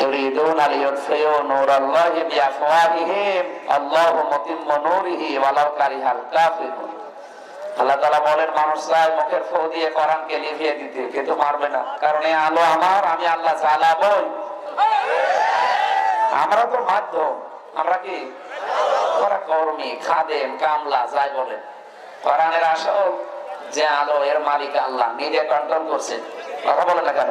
يريدون ليطفئوا نور الله بأفواههم الله متم نوره ولو كره الكافرون আল্লাহ তালা বলেন মানুষ চায় মুখের ফো দিয়ে কোরআনকে লিভিয়ে দিতে কিন্তু পারবে না কারণ এই আলো আমার আমি আল্লাহ জ্বালাবই আমরা তো মাধ্যম আমরা কি ওরা কর্মী খাদেম কামলা যাই বলে কোরআনের আসল যে আলো এর মালিক আল্লাহ নিজে কন্ট্রোল করছে কথা বলে না কেন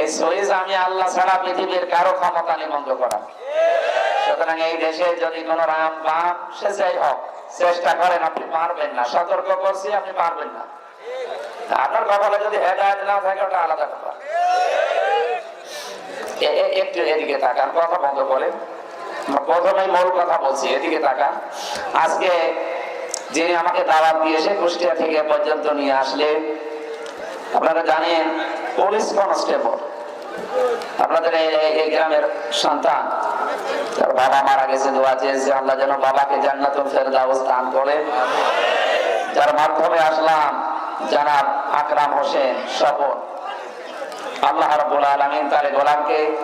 এই সুইচ আমি আল্লাহ ছাড়া পৃথিবীর কারও ক্ষমতা নেই বন্ধ করা। সুতরাং এই দেশে যদি কোন রাম বাম সে যাই হোক, চেষ্টা করেন, আপনি পারবেন না। সতর্ক করছি, আপনি পারবেন না। আপনার কপালে যদি হেদায়ত না থাকে, ওটা আলাদা কথা একটু এদিকে তাকান, কথা বন্ধ করেন। প্রথমে মূল কথা বলছি, এদিকে তাকান। আজকে যিনি আমাকে দাওয়াত দিয়েছে কুষ্টিয়া থেকে পর্যন্ত নিয়ে আসলে আপনারা জানেন, পুলিশ কনস্টেবল। আপনাদের এই- গ্রামের সন্তান বাবা মারা গেছে, দোয়া চেয়েছে, আল্লাহ যেন বাবাকে জান্নাতুল ফেরদাউস করে। যার মাধ্যমে আসলাম জানাব আকরাম হোসেন স্বপন আল্লাহ রাব্বুল আলামিন তার গোলামকে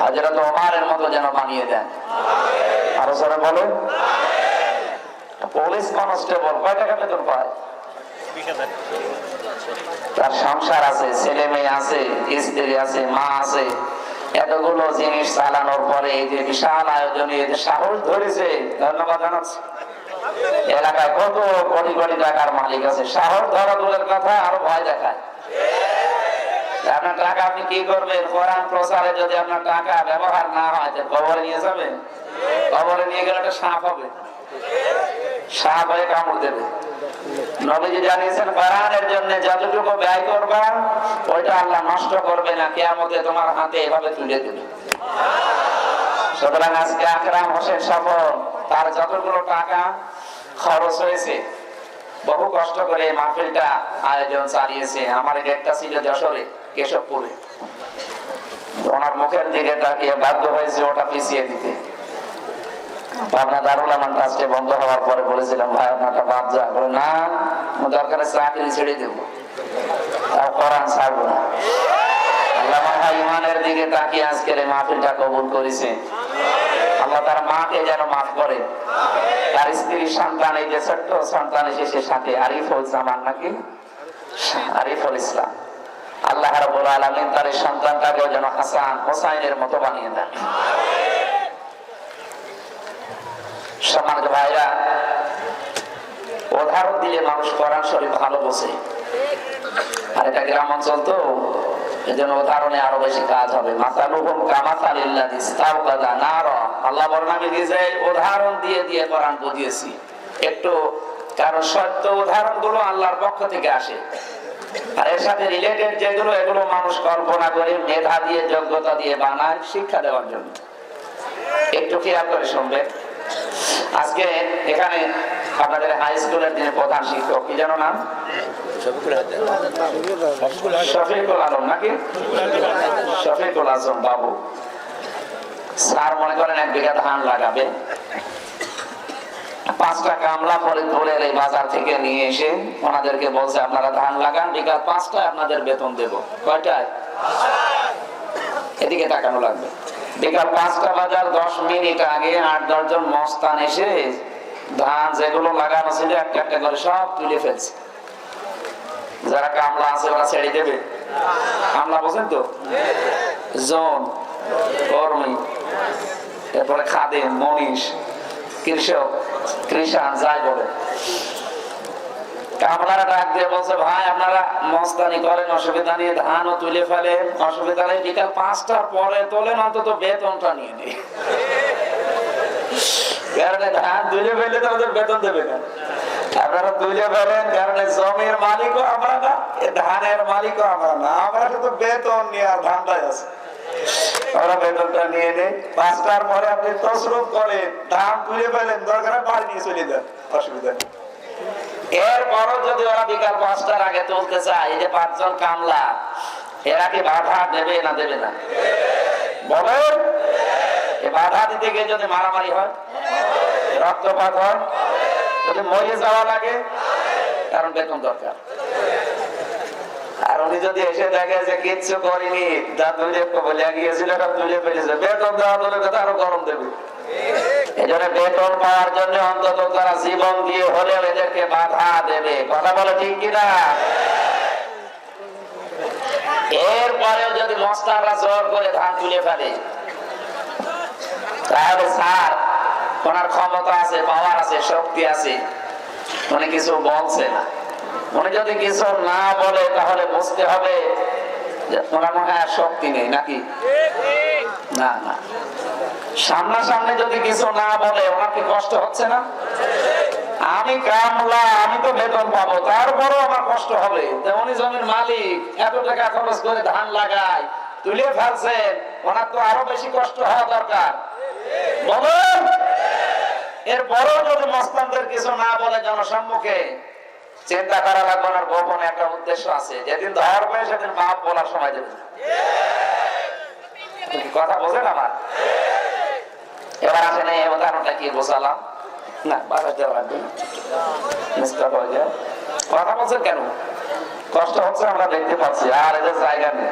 হযরত ওমরের মতো যেন বানিয়ে দেন। আরও সরে বলেন। পুলিশ কনস্টেবল, কয় টাকা বেতন পায়? তার সংসার আছে, ছেলে মেয়ে আছে, স্ত্রী আছে, মা আছে। এতগুলো জিনিস চালানোর পরে এই যে বিশাল আয়োজনে সাহস ধরেছে, ধন্যবাদ জানাচ্ছি। এলাকায় কত কোটি কোটি টাকার মালিক আছে। সাহস ধরা দূরের কথা আরও ভয় দেখায়। আপনার টাকা আপনি কি করবেন? কোরআন প্রচারে যদি আপনার টাকা ব্যবহার না হয় কবরে নিয়ে যাবেন? কবরে নিয়ে গেলে একটা সাপ হবে। কামড় দেবে। নবীজি জানিয়েছেন কোরআনের জন্য যতটুকু ব্যয় করবা, ওইটা আল্লাহ নষ্ট করবে না, কেয়ামতে তোমার হাতে এভাবে তুলে দেবে। সুতরাং আজকে আকরাম হোসেন সফল তার যতগুলো টাকা খরচ হয়েছে, বহু কষ্ট করে মাহফিলটা আয়োজন চালিয়েছে। আমার একটা ছিল যশোরে, কেশবপুরে। ওনার মুখের দিকে তাকিয়ে বাধ্য হয়েছে ওটা পিছিয়ে দিতে। পাবনা দারুল আমার ট্রাস্টে বন্ধ হওয়ার পরে বলেছিলাম, ভাই, আপনারটা বাদ যা বলে, না দরকারে চাকরি ছেড়ে দেবো। তাও কোরআন ছাড়বো না। আল্লাহ তার তার স্ত্রী সন্তান সন্তান নাকি? ইসলাম। আল্লাহ আলামিন তার সন্তানটাকেও যেন হাসান হোসাইনের মতো বানিয়ে দেন। সম্মানিত ভাইরা, উদাহরণ দিলে মানুষ কোরআন শরীফ ভালো বোঝে। আর এটা গ্রাম অঞ্চল তো উদাহরণে আল্লাহর পক্ষ থেকে আসে। আর এর সাথে রিলেটেড যেগুলো, এগুলো মানুষ কল্পনা করে, মেধা দিয়ে, যোগ্যতা দিয়ে বানায়, শিক্ষা দেওয়ার জন্য। একটু খেয়াল করে শুনবেন। আজকে এখানে আপনাদের হাই স্কুলের যিনি প্রধান শিক্ষক, কি যেন নাম? শফিকুল আলম নাকি? শফিকুল আজম বাবু। স্যার মনে করেন এক বিঘা ধান লাগাবে। পাঁচটা কামলা পরে ফরিদপুরের এই বাজার থেকে নিয়ে এসে ওনাদেরকে বলছে, আপনারা ধান লাগান বিঘা পাঁচটায় আপনাদের বেতন দেব। কয়টায়? এদিকে তাকানো লাগবে। বিকাল পাঁচটা বাজার, দশ মিনিট আগে আট, দশজন মস্তান এসে ধান যেগুলো লাগানো ছিল, একটা একটা করে সব তুলে ফেলছে। যারা কামলা আছে, ওরা ছেড়ে দেবে। কামলা বোঝেন তো? জন, কর্মী, এরপরে খাদে মনীষ, কৃষক, কৃষাণ, যাই বলে কামলারা ডাক দিয়ে বলছে, ভাই, আপনারা মস্তানি করেন, অসুবিধা নিয়ে তুলে ফেলেন অসুবিধা নেই বিকাল পাঁচটার পরে তোলেন, অন্তত বেতনটা নিয়ে নিই ফেলে আপনারা জমির আমরা না ধানের আমরা আমরা শুধু বেতন নিয়ে আর আছে। ওরা বেতনটা নিয়ে নে পাঁচটার পরে আপনি তসরুপ করেন, ধান তুলে ফেলেন, দরকার অসুবিধা নেই। এরপরও যদি ওরা বিকাল পাঁচটার আগে তুলতে চায়, এই যে পাঁচজন কামলা, এরা কি বাধা দেবে না দেবে না? বলেন বাধা দিতে গিয়ে যদি মারামারি হয়, রক্তপাত হয়, যদি মরে যাওয়া লাগে, কারণ বেতন দরকার। আর উনি যদি এসে দেখে যে কিচ্ছু করিনি তুলে বলে গিয়েছিল তুলে ফেলেছে, বেতন দেওয়া কথা আরও গরম দেবে। এই জন্য বেতন পাওয়ার জন্য অন্তত তারা জীবন দিয়ে হলেও এদেরকে বাধা দেবে। কথা বলে ঠিক কিনা? এরপরেও যদি মস্তাররা জোর করে ধান তুলে ফেলে তাহলে স্যার ওনার ক্ষমতা আছে পাওয়ার আছে শক্তি আছে। উনি কিছু বলছে না উনি যদি কিছু না বলে তাহলে বুঝতে হবে যে ওনার মনে হয় শক্তি নেই নাকি? না না। সামনাসামনি যদি কিছু না বলে ওনার কি কষ্ট হচ্ছে না? আমি কামলা আমি তো বেতন পাবো তারপরও আমার কষ্ট হবে। তেমনি জমির মালিক এত টাকা খরচ করে ধান লাগায় তুলে ফেলছেন ওনার তো আরও বেশি কষ্ট হওয়া দরকার। বলুন এরপরও যদি মস্তানদের কিছু না বলে জনসম্মুখে চিন্তা করা লাগবে ওনার গোপন একটা উদ্দেশ্য আছে। যেদিন ধরবে সেদিন মাপ বলার সময় দেবে কথা বোঝেন আমার? এবার এই উদাহরণটা কি বোঝালাম? না দেওয়া লাগবে। না। কথা বলছেন কেন? কষ্ট হচ্ছে, আমরা দেখতে পাচ্ছি। আর এদের জায়গা নেই।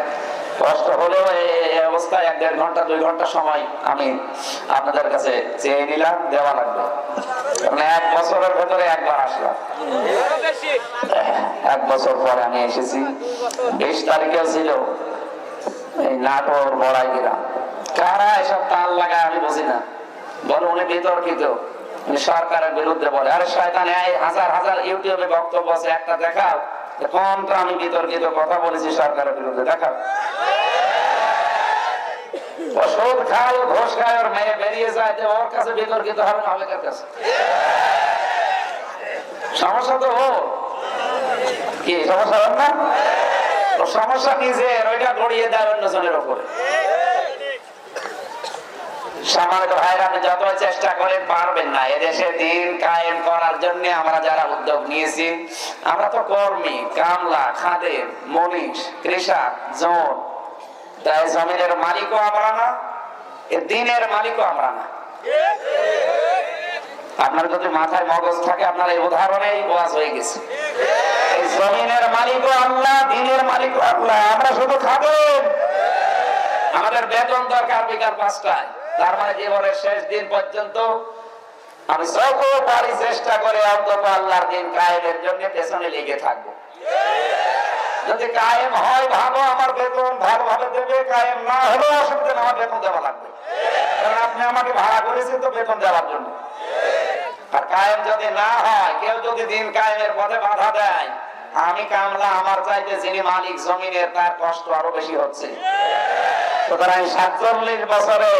কষ্ট হলেও এই অবস্থায় এক দেড় ঘণ্টা, দুই ঘণ্টা সময় আমি আপনাদের কাছে চেয়ে নিলাম, দেওয়া লাগবে। কারণ এক বছরের ভেতরে একবার আসলাম। এক বছর পরে আমি এসেছি। বিশ তারিখে ছিল এই নাটোর বড়াই গ্রাম কারা এসব তাল লাগায় আমি বুঝি না। বলো উনি বিতর্কিত সরকারের বিরুদ্ধে বলে, আরে শয়তান হাজার হাজার ইউটিউবে বক্তব্য আছে, একটা দেখাও। কোনটা আমি বিতর্কিত কথা বলেছি সরকারের বিরুদ্ধে? দেখাও। সমস্যা নিজের ওইটা গড়িয়ে দেয় অন্যজনের ওপরে আপনার যদি মাথায় মগজ থাকে, আপনার এই উদাহরণেই ওয়াজ হয়ে গেছে। জমিনের মালিকও আল্লাহ, দিনের মালিকও আল্লাহ, আমরা শুধু খাবেন আমাদের বেতন দরকার বিকাল পাঁচটায়। তার মানে জীবনের শেষ দিন পর্যন্ত আমি যত পারি চেষ্টা করে অন্তত আল্লাহর দিন কায়েমের জন্য পেছনে লেগে থাকব। যদি কায়েম হয়, ভালো, আমার বেতন ভালোভাবে দেবে, কায়েম না হলে অসুবিধা আমার বেতন দেওয়া লাগবে। কারণ আপনি আমাকে ভাড়া করেছেন তো বেতন দেওয়ার জন্য। আর কায়েম যদি না হয়, কেউ যদি দিন কায়েমের পথে বাধা দেয়, আমি কামলা, আমার চাইতে যিনি মালিক, জমিনের তার কষ্ট আরও বেশি হচ্ছে। সুতরাং সাতচল্লিশ বছরে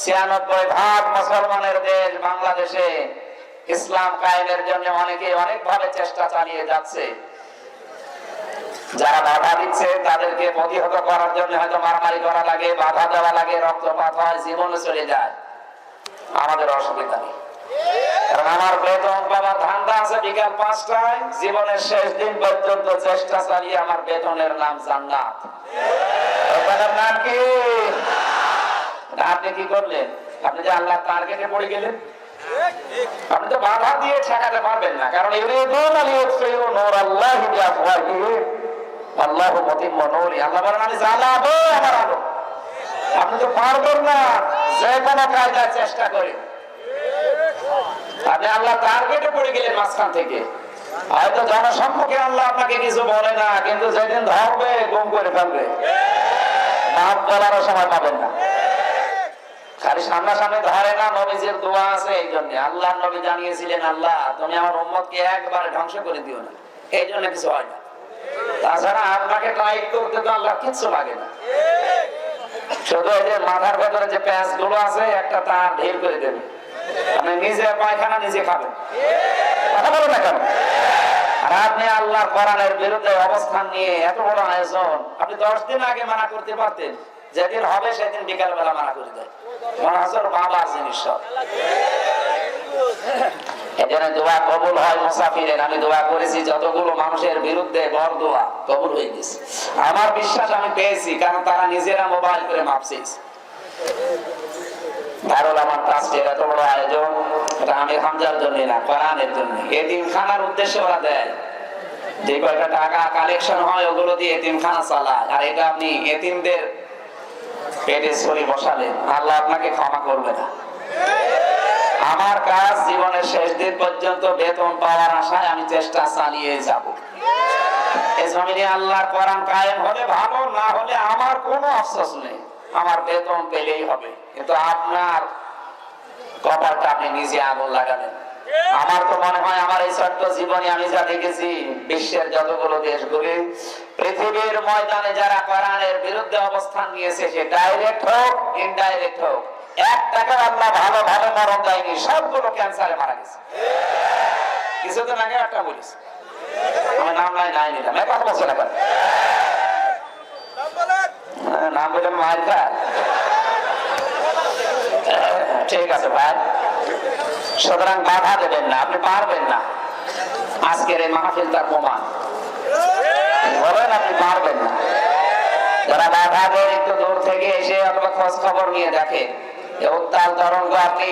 ছিয়ানব্বই ভাগ মুসলমানের দেশ বাংলাদেশে ইসলাম কায়েমের জন্য অনেকে অনেক ভাবে চেষ্টা চালিয়ে যাচ্ছে। যারা বাধা দিচ্ছে, তাদেরকে প্রতিহত করার জন্য হয়তো মারামারি করা লাগে, বাধা দেওয়া লাগে, রক্তপাত হয়, জীবনে চলে যায়। আমাদের অসুবিধা নেই। আমার বেতন বাবার ধান্দা আছে বিকাল পাঁচটায়। জীবনের শেষ দিন পর্যন্ত চেষ্টা চালিয়ে আমার বেতনের নাম জান্নাত। নাম কি? আপনি কি করলেন? আপনি যে আল্লাহ টার্গেটে পড়ে গেলেন? আপনি তো বাধা দিয়ে ঠেকাতে পারবেন না। কারণ আল্লাহু নূরি। আল্লাহ বলেন, আমি জ্বালাবো আমার আলো। আপনি তো পারবেন না যে চেষ্টা করে। আপনি আল্লাহ টার্গেটে পড়ে গেলেন মাঝখান থেকে। হয়তো জনসম্মুখে আল্লাহ আপনাকে কিছু বলে না, কিন্তু যেদিন ধরবে, গুম করে ফেলবে। মাপ বলারও সময় পাবেন না। আল্লাহ মাথার ভেতরে যে গুলো আছে, একটা তার ঢিল করে দেবে। আপনি নিজে পায়খানা নিজে খাবেন। কেন? আর আপনি আল্লাহ কোরআনের বিরুদ্ধে অবস্থান নিয়ে এত বড় আয়োজন, আপনি দশ দিন আগে মানা করতে পারতেন। যেদিন হবে, সেদিন বিকাল বেলা মানা করে দেয়। মনে হচ্ছে বাবার জিনিস সব এজন্য দোয়া কবুল মুসাফিরের। আমি দোয়া করেছি, যতগুলো মানুষের বিরুদ্ধে বর দোয়া কবুল গেছে। আমার বিশ্বাস আমি পেয়েছি, কারণ তারা নিজেরা মোবাইল করে মাপছিস দারুল আমার ট্রাস্টের এত বড় আয়োজন, এটা আমির হামজার জন্য না, কোরআনের জন্য এতিমখানার উদ্দেশ্যে ওরা দেয়। যে টাকা কালেকশন হয়, ওগুলো দিয়ে এতিমখানা চালায়। আর এটা আপনি এতিমদের আল্লাহ আপনাকে ক্ষমা করবে না। আমার কাজ জীবনের শেষ দিন পর্যন্ত বেতন পাওয়ার আশায় আমি চেষ্টা চালিয়ে যাব। জমিনে আল্লাহর কায়েম হলে ভালো, না হলে আমার কোনো আফসোস নেই। আমার বেতন পেলেই হবে। কিন্তু আপনার কপালটা আপনি নিজে আগুন লাগালেন আমার তো মনে হয় আমার এই ছোট্ট জীবনে আমি যা দেখেছি, বিশ্বের যতগুলো দেশ ঘুরে পৃথিবীর ময়দানে যারা কোরআনের বিরুদ্ধে অবস্থান নিয়েছে সে ডাইরেক্ট হোক ইনডাইরেক্ট হোক? হ্যাঁ, ঠিক আছে ভাই। সুতরাং বাধা দেবেন না আপনি পারবেন না। আজকের এই মাহফিলটা প্রমাণ আপনি পারবেন না। একটু দূর থেকে এসে খোঁজ খবর নিয়ে দেখে তরঙ্গ আপনি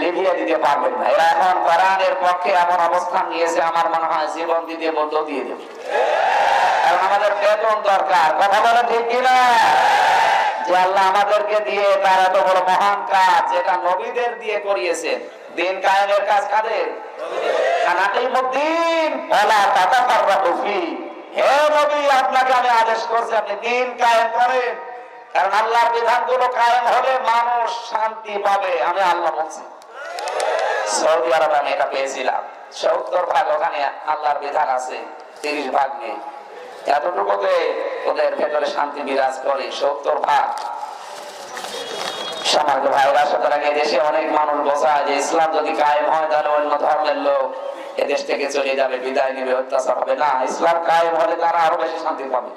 জীবন দিতে কারণ আমাদের দরকার। কথা বলে ঠিক আল্লাহ আমাদেরকে দিয়ে তার এত বড় মহান কাজ, যেটা নবীদের দিয়ে করিয়েছেন। দিন কায়েমের কাজ কাদের? আল্লাহর শান্তি বিধান আছে, তিরিশ ভাগ নেই। এতটুকুতে ওদের ভেতরে শান্তি বিরাজ করে, সত্তর ভাগ। সমাজ ভাইরা সুতরাং দেশে অনেক মানুষ বোঝায় যে ইসলাম যদি কায়েম হয়, তাহলে অন্য ধর্মের লোক এদেশ থেকে চলে যাবে, বিদায় নেবে, অত্যাচার হবে না। ইসলাম কায়েম হলে তারা আরও বেশি শান্তি পাবে।